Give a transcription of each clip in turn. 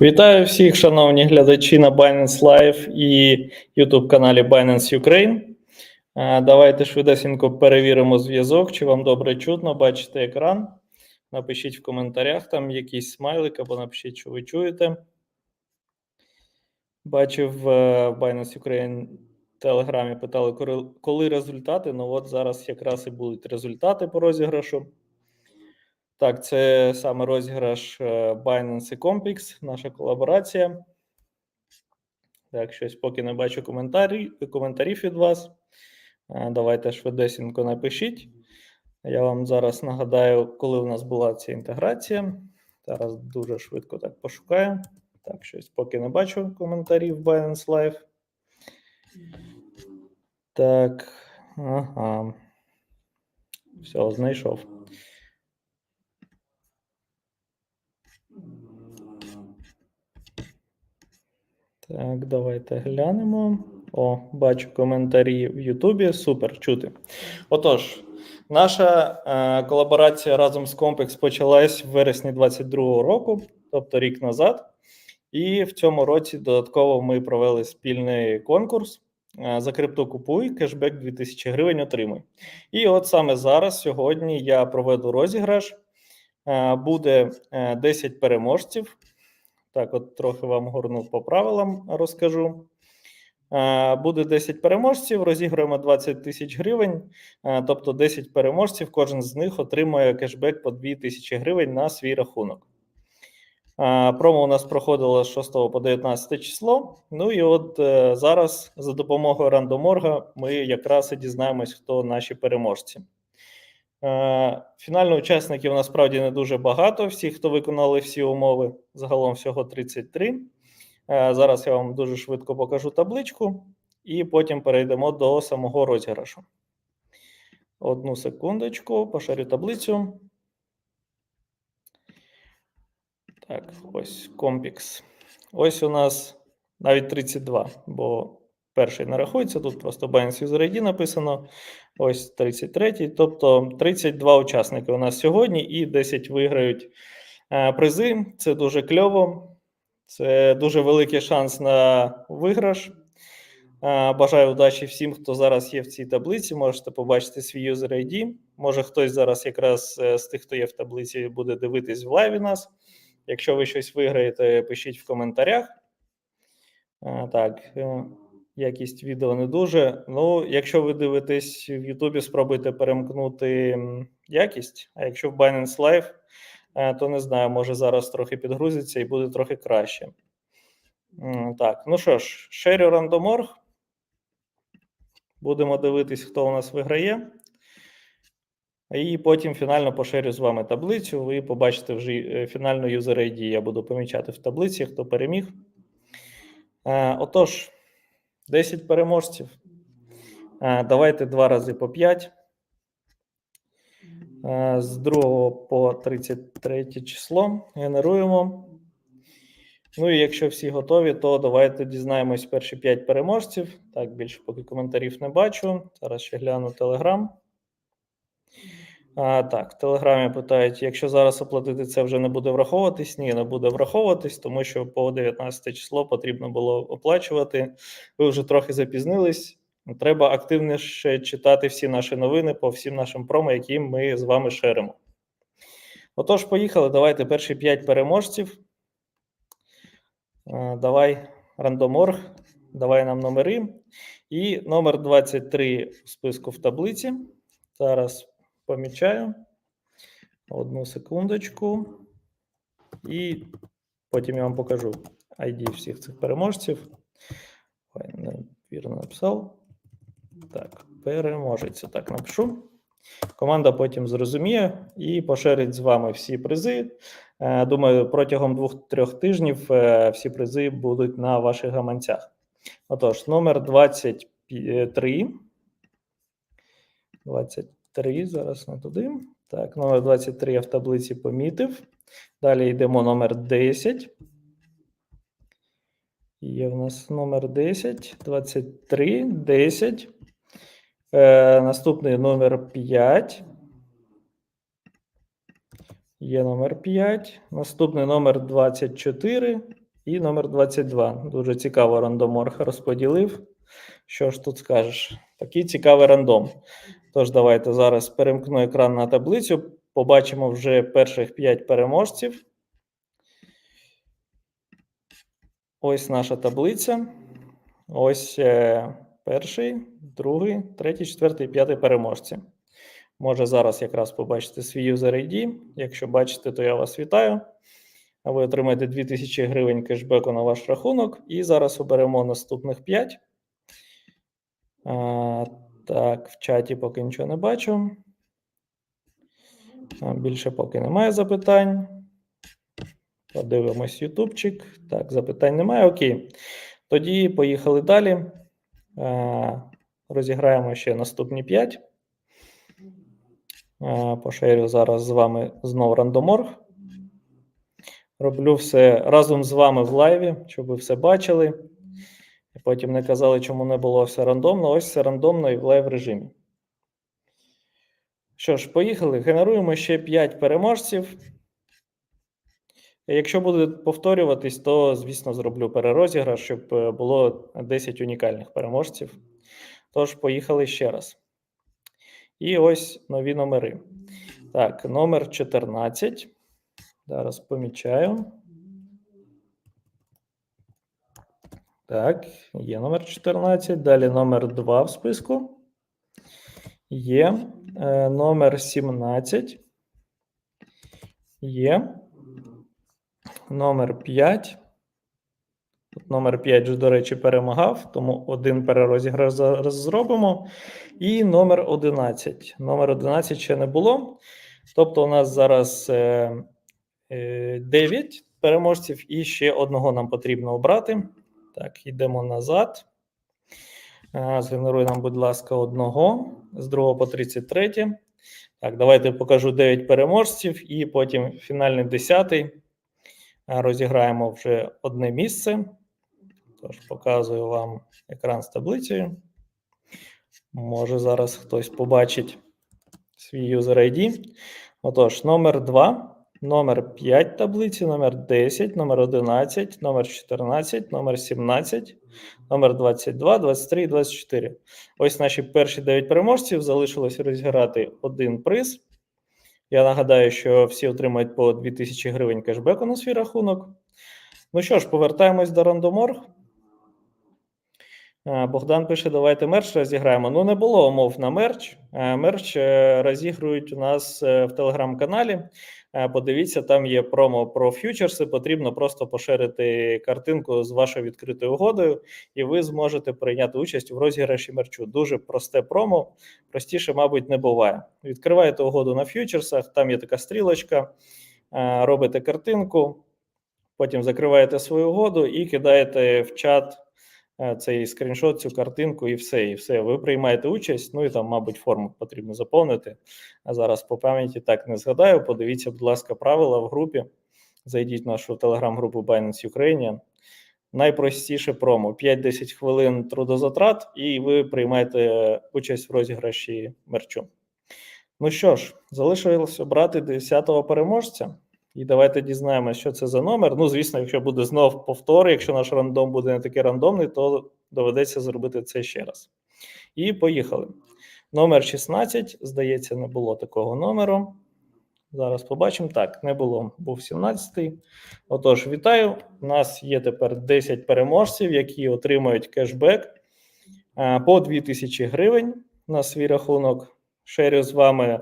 Вітаю всіх, шановні глядачі на Binance Live і YouTube каналі Binance Ukraine. Е, Давайте швидесенько перевіримо зв'язок, чи вам добре чутно, бачите екран. Напишіть в коментарях там якийсь смайлик або напишіть, що ви чуєте. Бачив е, в Binance Ukraine телеграмі питали, коли результати. Ну от зараз якраз і будуть результати по розіграшу. Так, це саме розіграш е, Binance і Compix, наша колаборація. Так, щось поки не бачу коментарі, коментарів від вас. Е, Давайте швидесенько напишіть. Я вам зараз нагадаю, коли у нас була ця інтеграція. Зараз дуже швидко так пошукаю. Так, щось поки не бачу коментарів Binance Live. Так, ага. Все, знайшов. Так, давайте глянемо. О, бачу коментарі в Ютубі. Супер, чути. Отож, наша е, колаборація разом з Complex почалась в вересні 2022 року, тобто рік назад. І в цьому році додатково ми провели спільний конкурс е, за крипту купуй, кешбек 2000 гривень отримуй. І от саме зараз, сьогодні, я проведу розіграш. Е, Буде е, 10 переможців. Так, от трохи вам горнув по правилам, розкажу. Е, Буде 10 переможців, розіграємо 20 тисяч гривень, е, тобто 10 переможців, кожен з них отримує кешбек по 2 тисячі гривень на свій рахунок. Е, Промо у нас проходило з 6 по 19 число. Ну і от е, зараз за допомогою рандоморга ми якраз і дізнаємось, хто наші переможці. Е, Фінально учасників насправді не дуже багато. Всі, хто виконали всі умови, загалом всього 33. Е, Зараз я вам дуже швидко покажу табличку, і потім перейдемо до самого розіграшу. Одну секундочку, пошарю таблицю. Так, ось компікс. Ось у нас навіть 32, бо перший не рахується. Тут просто Binance User ID написано. Ось 33, тобто 32 учасники у нас сьогодні, і 10 виграють е, призи. Це дуже кльово. Це дуже великий шанс на виграш. Е, Бажаю удачі всім, хто зараз є в цій таблиці. Можете побачити свій user ID. Може, хтось зараз якраз е, з тих, хто є в таблиці, буде дивитись в лайві нас. Якщо ви щось виграєте, пишіть в коментарях. Так, якість відео не дуже. Ну, якщо ви дивитесь в Ютубі, спробуйте перемкнути якість. А якщо в Binance Live, е, то не знаю, може зараз трохи підгрузиться і буде трохи краще. Так, ну що ж, шерю рандоморг. Будемо дивитись, хто у нас виграє. І потім фінально поширю з вами таблицю. Ви побачите вже е, фінальну user ID. Я буду помічати в таблиці, хто переміг. Е, Отож, 10 переможців. Е, Давайте два рази по 5. Е, З 2 по 33 число генеруємо. Ну і якщо всі готові, то давайте дізнаємось перші 5 переможців. Так, більше поки коментарів не бачу. Зараз ще гляну Telegram. А, так, в Телеграмі питають, якщо зараз оплатити це вже не буде враховуватись? Ні, не буде враховуватись, тому що по 19 число потрібно було оплачувати. Ви вже трохи запізнились. Треба активніше читати всі наші новини по всім нашим промо, які ми з вами шеримо. Отож, поїхали. Давайте перші 5 переможців. А, давай рандоморг, давай нам номери. І номер 23 в списку в таблиці. Зараз помічаю. Одну секундочку. І потім я вам покажу ID всіх цих переможців. Ой, невірно написав. Так, переможець. Так, напишу. Команда потім зрозуміє і поширить з вами всі призи. Е, Думаю, протягом двох-трьох тижнів е, всі призи будуть на ваших гаманцях. Отож, номер 23. 23, зараз не туди. Так, номер 23 я в таблиці помітив. Далі йдемо номер 10. Є в нас номер 10, 23, 10. Е, наступний номер 5. Є номер 5. Наступний номер 24. і номер 22. Дуже цікаво рандоморг розподілив. Що ж тут скажеш? Такий цікавий рандом. Тож, давайте зараз перемкну екран на таблицю. Побачимо вже перших 5 переможців. Ось наша таблиця. Ось е, перший, другий, третій, четвертий, п'ятий переможці. Може зараз якраз побачите свій user ID. Якщо бачите, то я вас вітаю. А ви отримаєте 2000 гривень кешбеку на ваш рахунок. І зараз оберемо наступних 5. Так, в чаті поки нічого не бачу. Більше поки немає запитань. Подивимось ютубчик. Так, запитань немає. Окей. Тоді поїхали далі. Розіграємо ще наступні 5. А, поширю зараз з вами знов рандоморг. Роблю все разом з вами в лайві, щоб ви все бачили. І потім не казали, чому не було все рандомно. Ось все рандомно і в лайв режимі. Що ж, поїхали. Генеруємо ще 5 переможців. Якщо буде повторюватись, то, звісно, зроблю перерозіграш, щоб е, було 10 унікальних переможців. Тож, поїхали ще раз. І ось нові номери. Так, номер 14. Зараз помічаю. Так, є номер 14. Далі номер 2 в списку. Є е, номер 17. Є. Номер 5. Тут номер 5 вже, до речі, перемагав, тому один перерозіграш зараз зробимо. І номер 11. Номер 11 ще не було. Тобто, у нас зараз е, е, 9 переможців, і ще одного нам потрібно обрати. Так, йдемо назад. Е, Згенеруй нам, будь ласка, одного з 2 по 33. Так, давайте покажу 9 переможців, і потім фінальний 10. Е, Розіграємо вже одне місце. Тож показую вам екран з таблицею. Може, зараз хтось побачить свій user ID. Отож, номер 2, номер 5 таблиці, номер 10, номер 11, номер 14, номер 17, номер 22, 23 і 24. Ось наші перші 9 переможців. Залишилось розіграти один приз. Я нагадаю, що всі отримають по 2000 гривень кешбеку на свій рахунок. Ну що ж, повертаємось до рандоморг. Е, Богдан пише: давайте мерч розіграємо. Ну, не було умов на мерч. Е, Мерч е, розігрують у нас в телеграм-каналі. Е, Подивіться, там є промо про фьючерси. Потрібно просто поширити картинку з вашою відкритою угодою, і ви зможете прийняти участь в розіграші мерчу. Дуже просте промо, простіше, мабуть, не буває. Відкриваєте угоду на фьючерсах, там є така стрілочка, е, робите картинку, потім закриваєте свою угоду і кидаєте в чат цей скріншот, цю картинку, і все. І все. Ви приймаєте участь. Ну і там, мабуть, форму потрібно заповнити. А зараз по пам'яті так не згадаю. Подивіться, будь ласка, правила в групі. Зайдіть в нашу телеграм-групу Binance Ukrainian. Найпростіше промо: 5-10 хвилин трудозатрат, і ви приймаєте участь в розіграші мерчу. Ну що ж, залишилось обрати 10-го переможця. І давайте дізнаємося, що це за номер. Ну, звісно, якщо буде знов повтор, якщо наш рандом буде не такий рандомний, то доведеться зробити це ще раз. І поїхали. Номер 16, здається, не було такого номеру. Зараз побачимо. Так, не було, був 17-й. Отож, вітаю. У нас є тепер 10 переможців, які отримають кешбек е, по 2000 гривень на свій рахунок. Шерю з вами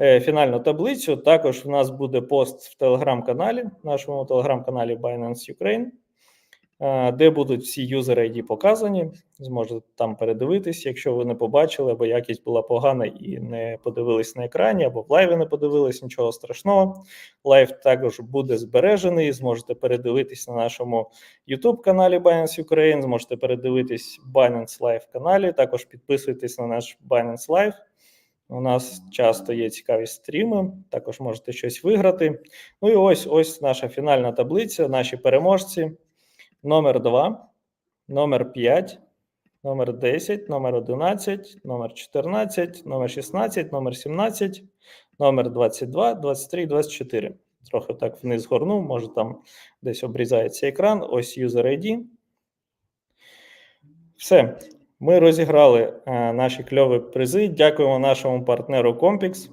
е, фінальну таблицю. Також в нас буде пост в телеграм-каналі, нашому телеграм-каналі Binance Ukraine, е, де будуть всі юзер ID показані. Зможете там передивитись, якщо ви не побачили, або якість була погана і не подивились на екрані, або в лайві не подивились, нічого страшного. Лайв також буде збережений. Зможете передивитись на нашому YouTube каналі Binance Ukraine, зможете передивитись Binance Live каналі. Також підписуйтесь на наш Binance Live. У нас часто є цікаві стріми, також можете щось виграти. Ну і ось ось наша фінальна таблиця, наші переможці. Номер 2, номер 5, номер 10, номер 11, номер 14, номер 16, номер 17, номер 22, 23 24. трохи так вниз горнув, може там десь обрізається екран. Ось user ID. Все. Ми розіграли е, наші кльові призи. Дякуємо нашому партнеру Compix.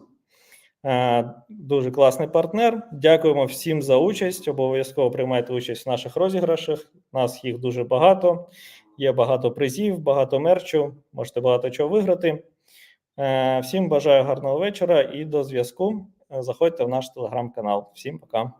Е, Дуже класний партнер. Дякуємо всім за участь. Обов'язково приймайте участь в наших розіграшах. У нас їх дуже багато. Є багато призів, багато мерчу. Можете багато чого виграти. Е, Всім бажаю гарного вечора і до зв'язку. Заходьте в наш телеграм-канал. Всім пока.